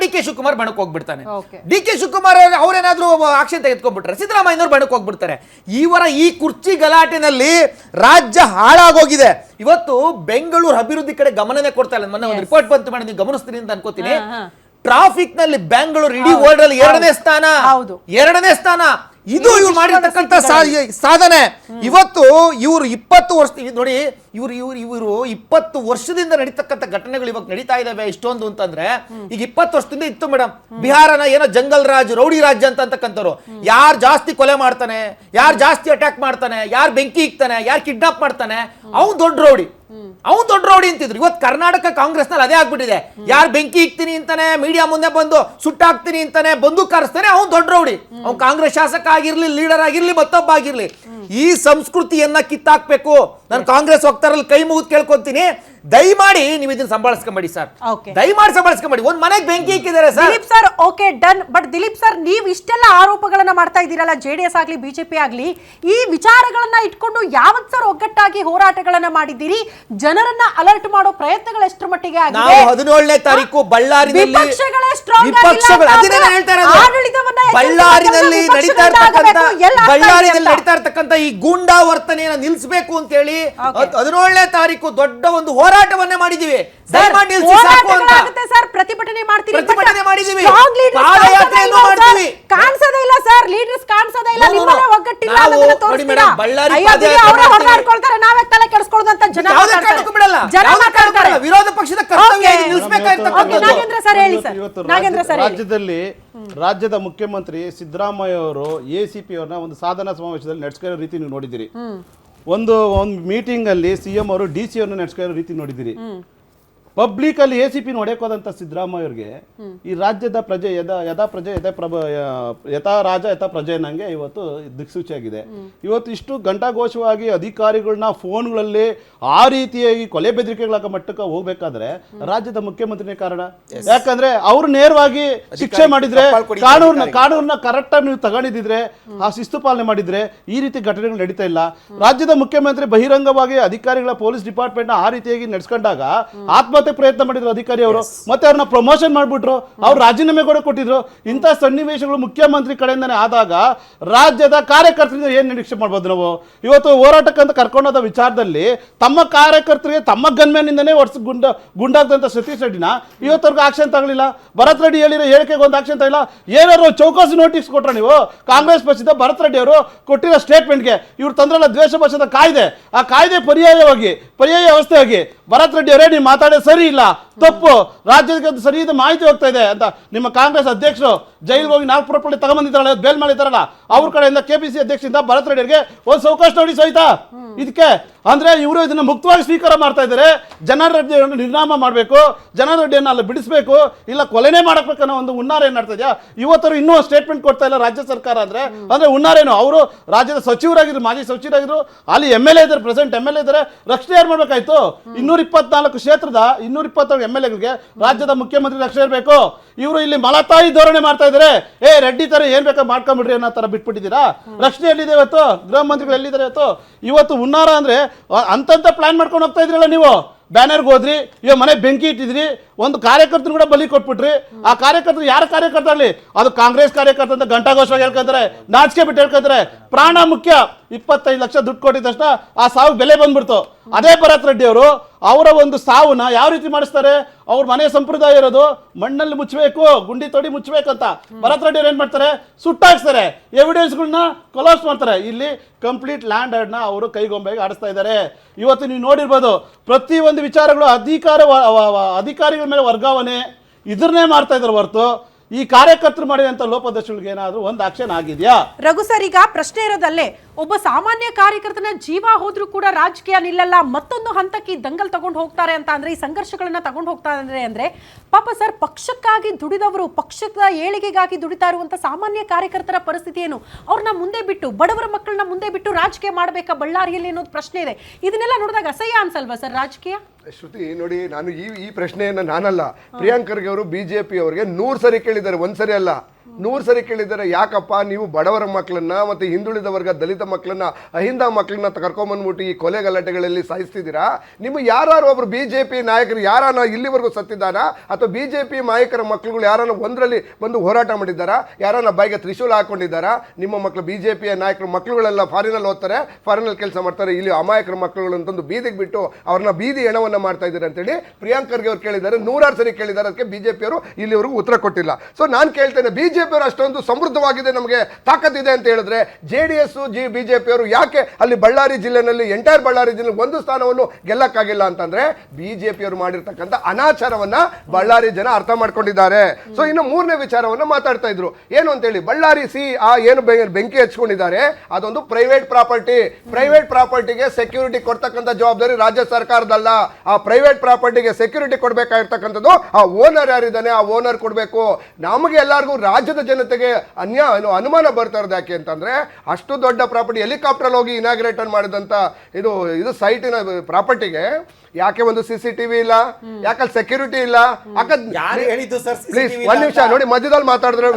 D K Shivakumar ಬಣಕ್ ಹೋಗ್ಬಿಡ್ತಾನೆ. D K Shivakumar ಅವ್ರೇನಾದ್ರೂ ಆಕ್ಷನ್ ತೆಗೆದುಕೊಂಡ್ಬಿಟ್ರೆ ಸಿದ್ದರಾಮಯ್ಯನವ್ರು ಬಣಕ್ಕೆ ಹೋಗ್ಬಿಡ್ತಾರೆ. ಇವರ ಈ ಕುರ್ಚಿ ಗಲಾಟೆನಲ್ಲಿ ರಾಜ್ಯ ಹಾಳಾಗೋಗಿದೆ. ಇವತ್ತು ಬೆಂಗಳೂರು ಅಭಿವೃದ್ಧಿ ಕಡೆ ಗಮನನೇ ಕೊಡ್ತಾ ಇಲ್ಲ. ಮೊನ್ನೆ ಒಂದು ರಿಪೋರ್ಟ್ ಬಂತು ಮೇಡಮ್ ನೀವು ಗಮನಿಸ್ತೀನಿ ಅಂತ ಅನ್ಕೋತೀನಿ. ಟ್ರಾಫಿಕ್ನಲ್ಲಿ ಬೆಂಗಳೂರು ಇಡೀ ವರ್ಲ್ಡ್ ಅಲ್ಲಿ ಎರಡನೇ ಸ್ಥಾನ. ಎರಡನೇ ಸ್ಥಾನ. ಇದು ಇವ್ರು ಮಾಡಿರ್ತಕ್ಕಂಥ ಸಾಧನೆ. ಇವತ್ತು ಇವರು ಇಪ್ಪತ್ತು ವರ್ಷ ನೋಡಿ ಇವ್ರು ಇವ್ರು ಇವರು ಇಪ್ಪತ್ತು ವರ್ಷದಿಂದ ನಡೀತಕ್ಕಂಥ ಘಟನೆಗಳು ಇವಾಗ ನಡೀತಾ ಇದಾವೆ ಇಷ್ಟೊಂದು ಅಂತಂದ್ರೆ ಈಗ ಇಪ್ಪತ್ತು ವರ್ಷದಿಂದ ಇತ್ತು ಮೇಡಮ್ ಬಿಹಾರನ ಏನೋ ಜಂಗಲ್ ರಾಜ್ ರೌಡಿ ರಾಜ್ಯ ಅಂತ ಅಂತಕ್ಕಂಥವ್ರು. ಯಾರು ಜಾಸ್ತಿ ಕೊಲೆ ಮಾಡ್ತಾನೆ ಯಾರು ಜಾಸ್ತಿ ಅಟ್ಯಾಕ್ ಮಾಡ್ತಾನೆ ಯಾರು ಬೆಂಕಿ ಇಕ್ತಾನೆ ಯಾರು ಕಿಡ್ನಾಪ್ ಮಾಡ್ತಾನೆ ಅವ್ನು ದೊಡ್ಡ ರೌಡಿ. ಅವ್ನು ದೊಡ್ಡ ರೌಡಿ ಅಂತಿದ್ರು. ಇವತ್ತು ಕರ್ನಾಟಕ ಕಾಂಗ್ರೆಸ್ನಲ್ಲಿ ಅದೇ ಆಗ್ಬಿಟ್ಟಿದೆ. ಯಾರು ಬೆಂಕಿ ಇಕ್ತೀನಿ ಅಂತಾನೆ ಮೀಡಿಯಾ ಮುಂದೆ ಬಂದು ಸುಟ್ಟಾಕ್ತೀನಿ ಅಂತಾನೆ ಬಂದು ಕರೆಸ್ತಾನೆ ಅವ್ನು ದೊಡ್ಡ ರೌಡಿ. ಅವ್ನು ಕಾಂಗ್ರೆಸ್ ಶಾಸಕ ಆಗಿರ್ಲಿ ಲೀಡರ್ ಆಗಿರ್ಲಿ ಮತ್ತೊಬ್ಬ ಆಗಿರ್ಲಿ. ಈ ಸಂಸ್ಕೃತಿಯನ್ನ ಕಿತ್ತಾಕ್ಬೇಕು. ನಾನು ಕಾಂಗ್ರೆಸ್ ವಕ್ತಾರಲ್ಲಿ ಕೈ ಮುಗಿದು ಕೇಳ್ಕೊಂತೀನಿ. ದಯಮಾಡಿ ನೀವು ಇದನ್ನ ಸಂಭಾಳಿಸ್ಕೊಂಬೇಡಿ ಸರ್. ದಯಮಾಡಿ ಸಂಭಾಳಿಸ್ಕೊಂಬೇಡಿ. ಒಂದ್ ಮನೆಗೆ ಬೆಂಕಿ ಇಕ್ಕಿದ್ದಾರೆ sir. Dilip sir okay done but Dilip sir ನೀವು ಇಷ್ಟೆಲ್ಲ ಆರೋಪಗಳನ್ನ ಮಾಡ್ತಾ ಇದ್ದೀರಲ್ಲ ಜೆ ಡಿ ಎಸ್ ಆಗ್ಲಿ ಬಿಜೆಪಿ ಆಗ್ಲಿ ಈ ವಿಚಾರಗಳನ್ನ ಇಟ್ಕೊಂಡು ಯಾವತ್ ಸರ್ ಒಗ್ಗಟ್ಟಾಗಿ ಹೋರಾಟಗಳನ್ನ ಮಾಡಿದ್ದೀರಿ? ಜನರನ್ನ ಅಲರ್ಟ್ ಮಾಡೋ ಪ್ರಯತ್ನಗಳು ಎಷ್ಟು ಮಟ್ಟಿಗೆ ನಾವು ಆಗಿದೆ ಹದಿನೇಳನೇ ತಾರೀಕು ಬಳ್ಳಾರಿನಲ್ಲಿ ಅದನ್ನೇ ಬಳ್ಳಾರಿನಲ್ಲಿ ನಡೀತಾ ಇರ್ತಕ್ಕಂತ ಬಳ್ಳಾರಿನಲ್ಲಿ ನಡೀತಾ ಇರ್ತಕ್ಕಂಥ ಈ ಗೂಂಡಾ ವರ್ತನೆಯನ್ನ ನಿಲ್ಲಿಸಬೇಕು ಅಂತ ಹೇಳಿ. ಹದಿನೇಳನೇ ತಾರೀಕು ದೊಡ್ಡ ಒಂದು ಹೋರಾಟವನ್ನೇ ಮಾಡಿದೀವಿ. ಪ್ರತಿಭಟನೆ ಮಾಡ್ತೀವಿ ಪ್ರತಿಭಟನೆ ಮಾಡಿದೀವಿ. ಪಾದಯಾತ್ರೆಯನ್ನು ಮಾಡ್ತೀವಿ. ಸರ್. ಕಾಣಿಸೋದೇ ಇಲ್ಲ ಸರ್ ಲೀಡರ್ಸ್ ಕಾಣಿಸೋದೇ ಇಲ್ಲ. ಒಗ್ಗಟ್ಟಿಲ್ಲ ತೋರಿಸ್ತೀರಾ? ಬಳ್ಳಾರಿ ಪಾದಯಾತ್ರೆ ನಾವೇ ತಲೆ ಕೆಡಿಸ್ಕೊಳ್ಳೋದು ಅಂತ ಜನ ವಿರೋಧ ಪಕ್ಷದ. ನಾಗೇಂದ್ರ ಸರ್ ಹೇಳಿ ಸರ್. ನಾಗೇಂದ್ರ ಸರ್ ರಾಜ್ಯದಲ್ಲಿ ರಾಜ್ಯದ ಮುಖ್ಯಮಂತ್ರಿ ಸಿದ್ದರಾಮಯ್ಯ ಅವರು ಎಸಿಪಿ ಅವರನ್ನ ಅವ್ರನ್ನ ಒಂದು ಸಾಧನಾ ಸಮಾವೇಶದಲ್ಲಿ ನಡೆಸ್ಕೊಳ್ಳೋ ರೀತಿ ನೀವು ನೋಡಿದಿರಿ ಒಂದು ಒಂದು ಮೀಟಿಂಗ್ ಅಲ್ಲಿ ಸಿಎಂ ಅವರು ಡಿ ಸಿ ಅವ್ರನ್ನ ನಡೆಸ್ಕೊಳ್ಳೋ ರೀತಿ ನೋಡಿದಿರಿ ಪಬ್ಲಿಕ್ ಅಲ್ಲಿ ಎ ಸಿ ಪಿ ನೋಡಕ್ ಹೋದಂತ ಸಿದ್ದರಾಮಯ್ಯ ಅವ್ರಿಗೆ ಈ ರಾಜ್ಯದ ಪ್ರಜೆ ಯದ ಯಥಾ ಪ್ರಜೆ ಯಥಾ ಪ್ರಭ ಯಥಾ ರಾಜ ಯಥಾ ಪ್ರಜೆ ನಂಗೆ ಇವತ್ತು ದಿಕ್ಸೂಚಿ ಆಗಿದೆ. ಇವತ್ತು ಇಷ್ಟು ಘಂಟಾಘೋಷವಾಗಿ ಅಧಿಕಾರಿಗಳನ್ನ ಫೋನ್ಗಳಲ್ಲಿ ಆ ರೀತಿಯಾಗಿ ಕೊಲೆ ಬೆದರಿಕೆಗಳ ಮಟ್ಟಕ್ಕೆ ಹೋಗ್ಬೇಕಾದ್ರೆ ರಾಜ್ಯದ ಮುಖ್ಯಮಂತ್ರಿನೇ ಕಾರಣ. ಯಾಕಂದ್ರೆ ಅವ್ರು ನೇರವಾಗಿ ಶಿಕ್ಷೆ ಮಾಡಿದ್ರೆ ಕಾನೂನ ಕಾನೂನ ಕಾನೂನನ್ನ ಕರೆಕ್ಟ್ ಆಗಿ ನೀವು ತಗೊಂಡಿದ್ರೆ ಆ ಶಿಸ್ತು ಪಾಲನೆ ಮಾಡಿದ್ರೆ ಈ ರೀತಿ ಘಟನೆಗಳು ನಡೀತಾ ಇಲ್ಲ. ರಾಜ್ಯದ ಮುಖ್ಯಮಂತ್ರಿ ಬಹಿರಂಗವಾಗಿ ಅಧಿಕಾರಿಗಳ ಪೊಲೀಸ್ ಡಿಪಾರ್ಟ್ಮೆಂಟ್ ಆ ರೀತಿಯಾಗಿ ನಡೆಸ್ಕೊಂಡಾಗ ಆತ್ಮಹತ್ಯೆ ಪ್ರಯತ್ನ ಮಾಡಿದ್ರು ಅಧಿಕಾರಿ ಅವರು. ಮತ್ತೆ ಅವ್ರನ್ನ ಪ್ರಮೋಷನ್ ಮಾಡ್ಬಿಟ್ರು. ಅವ್ರು ರಾಜೀನಾಮೆ ಕೂಡ ಕೊಟ್ಟಿದ್ರು. ಇಂಥ ಸನ್ನಿವೇಶಗಳು ಮುಖ್ಯಮಂತ್ರಿ ಕಡೆಯಿಂದನೇ ಆದಾಗ ರಾಜ್ಯದ ಕಾರ್ಯಕರ್ತರಿಂದ ಏನ್ ನಿರೀಕ್ಷೆ ಮಾಡ್ಬೋದು ನಾವು? ಇವತ್ತು ಹೋರಾಟಕ್ಕಂತ ಕರ್ಕೊಂಡೋದ ವಿಚಾರದಲ್ಲಿ ತಮ್ಮ ಕಾರ್ಯಕರ್ತರಿಗೆ ತಮ್ಮ ಗನ್ಮ್ಯಾನಿಂದನೇ ವರ್ಷ ಗುಂಡ ಗುಂಡಾಗದಂತ ಸತೀಶ್ ರೆಡ್ಡಿನ ಇವತ್ತವರೆಗೂ ಆಕ್ಷನ್ ತಗೊಳ್ಳಿಲ್ಲ. ಭರತ್ ರೆಡ್ಡಿ ಹೇಳಿರೋ ಹೇಳಿಕೆಗೆ ಒಂದು ಆಕ್ಷನ್ ತಗೊಳ್ಳಿಲ್ಲ. ಏನಾದ್ರು ಚೌಕಾಸಿ ನೋಟಿಸ್ ಕೊಟ್ರ ನೀವು? ಕಾಂಗ್ರೆಸ್ ಪಕ್ಷದ ಭರತ್ ರೆಡ್ಡಿ ಅವರು ಕೊಟ್ಟಿರೋ ಸ್ಟೇಟ್ಮೆಂಟ್ಗೆ ಇವ್ರು ತಂದ್ರಲ್ಲ ದ್ವೇಷ ಪಕ್ಷದ ಕಾಯ್ದೆ. ಆ ಕಾಯ್ದೆ ಪರ್ಯಾಯವಾಗಿ ಪರ್ಯಾಯ ವ್ಯವಸ್ಥೆಯಾಗಿ ಭರತ್ ರೆಡ್ಡಿ ಅವರೇ ನೀವು ಮಾತಾಡೋದು ಸರಿ ಇಲ್ಲ ತಪ್ಪು. ರಾಜ್ಯಕ್ಕೆ ಸರಿಯಾದ ಮಾಹಿತಿ ಹೋಗ್ತಾ ಇದೆ ಅಂತ ನಿಮ್ಮ ಕಾಂಗ್ರೆಸ್ ಅಧ್ಯಕ್ಷರು ಜೈಲಿಗೆ ಹೋಗಿ ನಾಲ್ಕು ಪುರಪಳ್ಳಿ ತಗೊಂಬಂದಿದ್ದಾರಲ್ಲ ಬೇಲ್ ಮಾಡಿದ್ದಾರಲ್ಲ, ಅವ್ರ ಕಡೆಯಿಂದ ಕೆಪಿಸಿ ಅಧ್ಯಕ್ಷರಿಂದ ಭರತ್ ರೆಡ್ಡಿ ಅವರಿಗೆ ಒಂದು ಸಾವಕಾಶ ನೋಡಿ ಸಹಿತ ಇದಕ್ಕೆ ಅಂದ್ರೆ ಇವರು ಇದನ್ನ ಮುಕ್ತವಾಗಿ ಸ್ವೀಕಾರ ಮಾಡ್ತಾ ಇದ್ದಾರೆ. ಜನಾರೆಡ್ಡಿಯನ್ನು ನಿರ್ನಾಮ ಮಾಡಬೇಕು. ಜನಾರೆಡ್ಡಿಯನ್ನು ಅಲ್ಲಿ ಬಿಡಿಸಬೇಕು. ಇಲ್ಲ ಕೊಲೆನೆ ಮಾಡಬೇಕು ಅನ್ನೋ ಒಂದು ಹುನ್ನಾರ ಏನ್ ಮಾಡ್ತಾ ಇದೆಯಾ? ಇವತ್ತರು ಇನ್ನೂ ಸ್ಟೇಟ್ಮೆಂಟ್ ಕೊಡ್ತಾ ಇಲ್ಲ ರಾಜ್ಯ ಸರ್ಕಾರ ಅಂದ್ರೆ. ಅಂದ್ರೆ ಹುನ್ನಾರೇನು? ಅವರು ರಾಜ್ಯದ ಸಚಿವರಾಗಿದ್ರು, ಮಾಜಿ ಸಚಿವರಾಗಿದ್ರು, ಅಲ್ಲಿ ಎಂ ಎಲ್ ಎ ಇದ್ದಾರೆ ಪ್ರೆಸೆಂಟ್ ಎಂ ಎಲ್ ಎ ಇದ್ದಾರೆ. ರಕ್ಷಣೆ ಯಾರು ಮಾಡ್ಬೇಕಾಯ್ತು? ಇನ್ನೂರ ಇಪ್ಪತ್ನಾಲ್ಕು ಕ್ಷೇತ್ರದ ಇನ್ನೂರ ಇಪ್ಪತ್ತ ಎಂ ಎಲ್ ಎಗಳಿಗೆ ರಾಜ್ಯದ ಮುಖ್ಯಮಂತ್ರಿ ರಕ್ಷಣೆ ಇರಬೇಕು. ಇವರು ಇಲ್ಲಿ ಮಲತಾಯಿ ಧೋರಣೆ ಮಾಡ್ತಾ ಇದ್ದಾರೆ ಏ ರೆಡ್ಡಿ ತರ ಏನ್ ಬೇಕಾ ಮಾಡ್ಕೊಂಬಿಡ್ರಿ ಅನ್ನೋ ತರ ಬಿಟ್ಬಿಟ್ಟಿದ್ದೀರಾ? ರಕ್ಷಣೆ ಎಲ್ಲಿದೆ ಇವತ್ತು? ಗೃಹ ಮಂತ್ರಿಗಳು ಎಲ್ಲಿದ್ದಾರೆ ಇವತ್ತು? ಇವತ್ತು ಹುನ್ನಾರ ಅಂದ್ರೆ ಅಂತಂತ ಪ್ಲಾನ್ ಮಾಡ್ಕೊಂಡು ಹೋಗ್ತಾ ಇದ್ರಲ್ಲ ನೀವು? ಬ್ಯಾನರ್ಗೆ ಹೋದ್ರಿ ಇವಾಗ ಮನೆ ಬೆಂಕಿ ಇಟ್ಟಿದ್ರಿ ಒಂದು ಕಾರ್ಯಕರ್ತರು ಕೂಡ ಬಲಿ ಕೊಟ್ಬಿಟ್ರಿ. ಆ ಕಾರ್ಯಕರ್ತರು ಯಾರ ಕಾರ್ಯಕರ್ತನಲಿ ಅದು ಕಾಂಗ್ರೆಸ್ ಕಾರ್ಯಕರ್ತ ಅಂತ ಘಂಟಾಘೋಷವಾಗಿ ಹೇಳ್ಕೊಂತಾರೆ ನಾಚಿಕೆ ಬಿಟ್ಟು ಹೇಳ್ಕೊಂತಾರೆ. ಪ್ರಾಣ ಮುಖ್ಯ. ಇಪ್ಪತ್ತೈದು ಲಕ್ಷ ದುಡ್ಡು ಕೊಟ್ಟಿದ ತಕ್ಷಣ ಆ ಸಾವು ಬೆಲೆ ಬಂದ್ಬಿಡ್ತು. ಅದೇ ಭರತ್ ರೆಡ್ಡಿ ಅವರು, ಅವರ ಒಂದು ಸಾವನ್ನ ಯಾವ ರೀತಿ ಮಾಡಿಸ್ತಾರೆ? ಅವ್ರ ಮನೆ ಸಂಪ್ರದಾಯ ಇರೋದು, ಮಣ್ಣಲ್ಲಿ ಮುಚ್ಚಬೇಕು, ಗುಂಡಿ ತೊಡಿ ಮುಚ್ಚಬೇಕಂತ. ಭರತ್ ರೆಡ್ಡಿ ಅವ್ರು ಏನ್ ಮಾಡ್ತಾರೆ? ಸುಟ್ಟಾಕ್ಸ್ತಾರೆ. ಎವಿಡೆನ್ಸ್ಗಳನ್ನ ಕೊಲಾಪ್ಸ್ ಮಾಡ್ತಾರೆ. ಇಲ್ಲಿ ಕಂಪ್ಲೀಟ್ ಲ್ಯಾಂಡ್ನ ಅವರು ಕೈಗೊಂಬೆಗೆ ಆಡಿಸ್ತಾ ಇದ್ದಾರೆ. ಇವತ್ತು ನೀವು ನೋಡಿರ್ಬೋದು, ಪ್ರತಿ ಒಂದು ವಿಚಾರಗಳು ಅಧಿಕಾರ ಅಧಿಕಾರಿಗಳ ಮೇಲೆ ವರ್ಗಾವಣೆ ಇದನ್ನೇ ಮಾಡ್ತಾ ಇದ್ದಾರೆ ಹೊರತು ಈ ಕಾರ್ಯಕರ್ತರು ಮಾಡಿದಂತ ಲೋಪದೋಷಗಳಿಗೆ ಏನಾದರೂ ಒಂದು ಆಕ್ಷನ್ ಆಗಿದೆಯಾ? ರಘು ಸರ್, ಈಗ ಪ್ರಶ್ನೆ ಇರೋದಲ್ಲೇ, ಒಬ್ಬ ಸಾಮಾನ್ಯ ಕಾರ್ಯಕರ್ತನ ಜೀವ ಹೋದ್ರೂ ಕೂಡ ರಾಜಕೀಯ ನಿಲ್ಲಲ್ಲ, ಮತ್ತೊಂದು ಹಂತಕ್ಕೆ ದಂಗಲ್ ತಗೊಂಡು ಹೋಗ್ತಾರೆ ಅಂತ ಅಂದ್ರೆ, ಈ ಸಂಘರ್ಷಗಳನ್ನ ತಗೊಂಡು ಹೋಗ್ತಾರೆ ಅಂದ್ರೆ ಪಾಪ ಸರ್, ಪಕ್ಷಕ್ಕಾಗಿ ದುಡಿದವರು, ಪಕ್ಷದ ಏಳಿಗೆಗಾಗಿ ದುಡಿತಾ ಇರುವಂತ ಸಾಮಾನ್ಯ ಕಾರ್ಯಕರ್ತರ ಪರಿಸ್ಥಿತಿ ಏನು? ಅವ್ರನ್ನ ಮುಂದೆ ಬಿಟ್ಟು, ಬಡವರ ಮಕ್ಕಳನ್ನ ಮುಂದೆ ಬಿಟ್ಟು ರಾಜಕೀಯ ಮಾಡಬೇಕಾ ಬಳ್ಳಾರಿಯಲ್ಲಿ ಅನ್ನೋದು ಪ್ರಶ್ನೆ ಇದೆ. ಇದನ್ನೆಲ್ಲ ನೋಡಿದಾಗ ಅಸಹ್ಯ ಅನ್ಸಲ್ವಾ ಸರ್ ರಾಜಕೀಯ? ಶ್ರುತಿ, ನೋಡಿ, ನಾನು ಈ ಈ ಪ್ರಶ್ನೆಯನ್ನು ನಾನಲ್ಲ. ಪ್ರಿಯಾಂಕರ್ಗೆ ಅವರು ಬಿಜೆಪಿ ಅವರಿಗೆ ನೂರು ಸರಿ ಕೇಳಿದ್ದಾರೆ ಒಂದು ಸರಿ ಅಲ್ಲ. ನೂರು ಸರಿ ಕೇಳಿದ್ದಾರೆ ಯಾಕಪ್ಪ, ನೀವು ಬಡವರ ಮಕ್ಕಳನ್ನ ಮತ್ತೆ ಹಿಂದುಳಿದ ವರ್ಗ ದಲಿತ ಮಕ್ಕಳನ್ನ ಅಹಿಂದ ಮಕ್ಕಳನ್ನ ಕರ್ಕೊಂಬಂದ್ಬಿಟ್ಟು ಈ ಕೊಲೆ ಗಲಾಟೆಗಳಲ್ಲಿ ಸಾಯಿಸ್ತಿದ್ದೀರಾ? ನಿಮ್ಮ ಯಾರು ಒಬ್ರು ಬಿಜೆಪಿ ನಾಯಕರು ಯಾರನ್ನ ಇಲ್ಲಿವರೆಗೂ ಸತ್ತಿದ್ದಾರ? ಅಥವಾ ಬಿಜೆಪಿ ನಾಯಕರ ಮಕ್ಕಳುಗಳು ಯಾರನ್ನ ಒಂದರಲ್ಲಿ ಬಂದು ಹೋರಾಟ ಮಾಡಿದ್ದಾರಾ? ಯಾರನ್ನ ಬಾಯಿಗೆ ತ್ರಿಶೂಲ ಹಾಕೊಂಡಿದ್ದಾರಾ? ನಿಮ್ಮ ಮಕ್ಕಳು ಬಿಜೆಪಿಯ ನಾಯಕರು ಮಕ್ಕಳುಗಳೆಲ್ಲ ಫಾರಿನಲ್ಲಿ ಓದ್ತಾರೆ ಫಾರಿನಲ್ಲಿ ಕೆಲಸ ಮಾಡ್ತಾರೆ, ಇಲ್ಲಿ ಅಮಾಯಕರ ಮಕ್ಕಳುಗಳು ಅಂತಂದು ಬೀದಿಗೆ ಬಿಟ್ಟು ಅವ್ರನ್ನ ಬೀದಿ ಹೆಣವನ್ನ ಮಾಡ್ತಾ ಇದ್ದಾರೆ ಅಂತೇಳಿ ಪ್ರಿಯಾಂಕ್ ಖರ್ಗೆ ಅವ್ರು ಕೇಳಿದ್ದಾರೆ. ನೂರಾರು ಸರಿ ಕೇಳಿದ್ದಾರೆ, ಅದಕ್ಕೆ ಬಿಜೆಪಿಯವರು ಇಲ್ಲಿವರೆಗೂ ಉತ್ತರ ಕೊಟ್ಟಿಲ್ಲ. ಸೊ ನಾನು ಕೇಳ್ತೇನೆ ಬಿಜೆಪಿಯವರು ಅಷ್ಟೊಂದು ಸಮೃದ್ಧವಾಗಿದೆ, ನಮಗೆ ತಾಕತ್ತಿದೆ ಅಂತ ಹೇಳಿದ್ರೆ ಜೆ ಡಿ ಎಸ್, ಜಿ ಬಿಜೆಪಿಯವರು ಯಾಕೆ ಅಲ್ಲಿ ಬಳ್ಳಾರಿ ಜಿಲ್ಲೆನಲ್ಲಿ, ಎಂಟೈರ್ ಬಳ್ಳಾರಿ ಜಿಲ್ಲೆ ಒಂದು ಸ್ಥಾನವನ್ನು ಗೆಲ್ಲಕ್ಕಾಗಿಲ್ಲ ಅಂತಂದ್ರೆ ಬಿಜೆಪಿಯವರು ಮಾಡಿರ್ತಕ್ಕಂಥ ಅನಾಚಾರವನ್ನ ಬಳ್ಳಾರಿ ಜನ ಅರ್ಥ ಮಾಡ್ಕೊಂಡಿದ್ದಾರೆ. ಸೊ ಇನ್ನು ಮೂರನೇ ವಿಚಾರವನ್ನು ಮಾತಾಡ್ತಾ ಇದ್ರು. ಏನು ಅಂತೇಳಿ, ಬಳ್ಳಾರಿ ಸಿ ಆ ಏನು ಬೆ- ಬೆಂಕಿ ಹಚ್ಕೊಂಡಿದ್ದಾರೆ, ಅದೊಂದು ಪ್ರೈವೇಟ್ ಪ್ರಾಪರ್ಟಿ ಪ್ರೈವೇಟ್ ಪ್ರಾಪರ್ಟಿಗೆ ಸೆಕ್ಯೂರಿಟಿ ಕೊಡ್ತಕ್ಕಂಥ ಜವಾಬ್ದಾರಿ ರಾಜ್ಯ ಸರ್ಕಾರದಲ್ಲ. ಆ ಪ್ರೈವೇಟ್ ಪ್ರಾಪರ್ಟಿಗೆ ಸೆಕ್ಯೂರಿಟಿ ಕೊಡ್ಬೇಕಾಗಿರ್ತಕ್ಕಂಥದ್ದು ಆ ಓನರ್ ಯಾರಿದ್ದಾನೆ, ಆ ಓನರ್ ಕೊಡಬೇಕು. ನಮಗೆ ಎಲ್ಲರಿಗೂ ರಾಜ್ಯದ ಜನತೆಗೆ ಅನ್ಯ ಏನು ಅನುಮಾನ ಬರ್ತಾ ಇರೋದು ಯಾಕೆ ಅಂತಂದ್ರೆ ಅಷ್ಟು ದೊಡ್ಡ ಪ್ರಾಪರ್ಟಿ ಹೆಲಿಕಾಪ್ಟರ್ ಹೋಗಿ ಇನಾಗ್ರೇಟ್ ಮಾಡಿದಂತ ಇದು ಇದು ಸೈಟಿನ ಪ್ರಾಪರ್ಟಿಗೆ ಯಾಕೆ ಒಂದು ಸಿ ಸಿ ಟಿವಿ ಇಲ್ಲ? ಯಾಕೆ ಸೆಕ್ಯೂರಿಟಿ ಇಲ್ಲ? ಯಾರು ಹೇಳಿದ್ದು ಸರ್ ಪ್ಲೀಸ್ ಒಂದ್ ನಿಮಿಷ ನೋಡಿ ಮಧ್ಯದಲ್ಲಿ ಮಾತಾಡಿದ್ರೆ.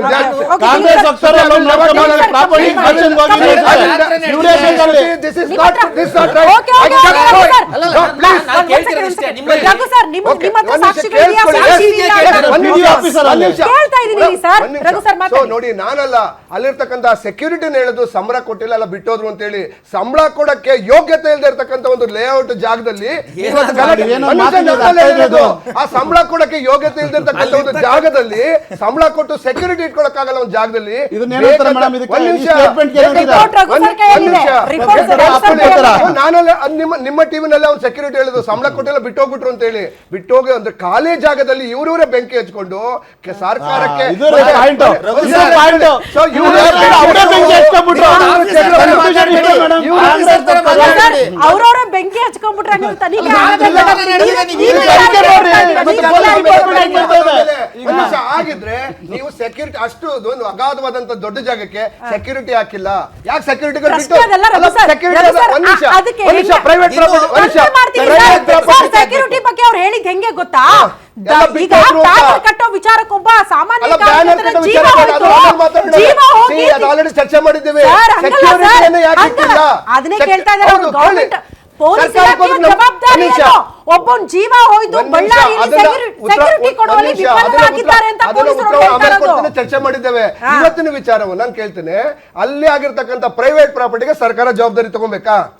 ರಘು So, ನೋಡಿ ನಾನಲ್ಲ ಅಲ್ಲಿರ್ತಕ್ಕಂಥ ಸೆಕ್ಯೂರಿಟಿನ ಹೇಳುದು ಸಂಬಳ ಕೊಟ್ಟಿಲ್ಲ ಅಲ್ಲ ಬಿಟ್ಟೋದ್ರು ಅಂತ ಹೇಳಿ ಸಂಬಳ ಕೊಡಕ್ಕೆ ಯೋಗ್ಯತೆ ಇಲ್ಲದೆ ಇರ್ತಕ್ಕಂಥ ಒಂದು ಲೇಔಟ್ ಜಾಗದಲ್ಲಿ ಹೇಳೋದು. ಆ ಸಂಬಳ ಕೊಡಕ್ಕೆ ಯೋಗ್ಯತೆ ಇಲ್ಲದೆ ಇಲ್ದಿರ್ತಕ್ಕಂಥ ಒಂದು ಜಾಗದಲ್ಲಿ ಸಂಬಳ ಕೊಟ್ಟು ಸೆಕ್ಯೂರಿಟಿ ಇಟ್ಕೊಳಕ್ಕಾಗಲ್ಲ ಒಂದು ಜಾಗದಲ್ಲಿ ಇದನ್ನೇನಂತಾರೆ ಬೇಕಾದ- ಇದಕ್ಕೆ? ಒಂದ್? ಕೈಯಲ್ಲಿದೆ. ನಾನಲ್ಲ ನಿಮ್ಮ ನಿಮ್ಮ ಟಿವಿನಲ್ಲಿ ಅವ್ನು ಸೆಕ್ಯೂರಿಟಿ ಹೇಳಿದ್ರು ಸಂಬಳ ಕೊಟ್ಟಿಲ್ಲ ಬಿಟ್ಟೋಗ್ಬಿಟ್ರು ಅಂತ ಹೇಳಿ ಬಿಟ್ಟೋಗಿ ಅಂದ್ರೆ ಖಾಲಿ ಜಾಗದಲ್ಲಿ ಇವ್ರವರೇ ಬೆಂಕಿ ಹಚ್ಕೊಂಡು ಸರ್ಕಾರಕ್ಕೆ ಇದು ಪಾಯಿಂಟ್ ರಘು ಇದು ಸರ್, ಪಾಯಿಂಟ್ ಸೊ ಇವ್ರು ಅವರೇ ಬೆಂಕಿ ಹಚ್ಕೊಂಡ್ಬಿಟ್ರು ನೀವು- ತನಿಖೆ ಆಗಿದ್ರೆ ನೀವು ಸೆಕ್ಯೂರಿಟಿ ಅಷ್ಟು ಒಂದು ಅಗಾಧವಾದಂತ ದೊಡ್ಡ ಜಾಗಕ್ಕೆ ಸೆಕ್ಯೂರಿಟಿ ಹಾಕಿಲ್ಲ ಯಾಕೆ ಸೆಕ್ಯೂರಿಟಿ. ಸೆಕ್ಯೂರಿಟಿ ಪ್ರೈವೇಟ್ ಸೆಕ್ಯೂರಿಟಿ ಬಗ್ಗೆ ಅವ್ರು ಹೇಳಿದ್ ಹೆಂಗೆ ಗೊತ್ತಾ ಈಗ. ಬ್ಯಾನರ್ ಕಟ್ಟೋ ವಿಚಾರಕ್ಕೊಬ್ಬ ಸಾಮಾನ್ಯ ಜೀವ ಹೋಗಿ ಆಲ್ರೆಡಿ ಚರ್ಚೆ ಮಾಡಿದ್ದೇವೆ. ಸರ್, ಸೆಕ್ಯೂರಿಟಿಯನ್ನು ಯಾಕೆ ಹಂಗಲ್ಲ. ಇಟ್ಟಿಲ್ಲ? ಅದನ್ನೇ ಕೇಳ್ತಾ ಇದ್ದಾರೆ ಹೌದು, ಗೌರ್ಮೆಂಟ್ ಪೊಲೀಸ್ ಇಲಾಖೆಯ ಜವಾಬ್ದಾರಿ ನಿಮಿಷ. ಏನು? ಒಬ್ಬನ್ ಜೀವ ಹೋಯ್ತು ಬಳ್ಳಾರಿ ನಿಮಿಷ, ಬಳ್ಳಾರಿಯಲ್ಲಿ ಅದನ್ನ ಸೆಕ್ಯೂರಿಟಿ ಕೊಡುವಲ್ಲಿ ವಿಫಲರಾಗಿದ್ದಾರೆ ಅಂತ ಅದನ್ನ ಪೊಲೀಸರು ಹೇಳ್ತಾ ಇರೋದು. ಚರ್ಚೆ ಮಾಡಿದ್ದೇವೆ. ಇವತ್ತಿನ ವಿಚಾರವನ್ನು ನಾನು ಕೇಳ್ತೇನೆ. ಅಲ್ಲಿ ಆಗಿರ್ತಕ್ಕಂಥ ಪ್ರೈವೇಟ್ ಪ್ರಾಪರ್ಟಿಗೆ ಸರ್ಕಾರ ಜವಾಬ್ದಾರಿ ತಗೊಬೇಕಾ?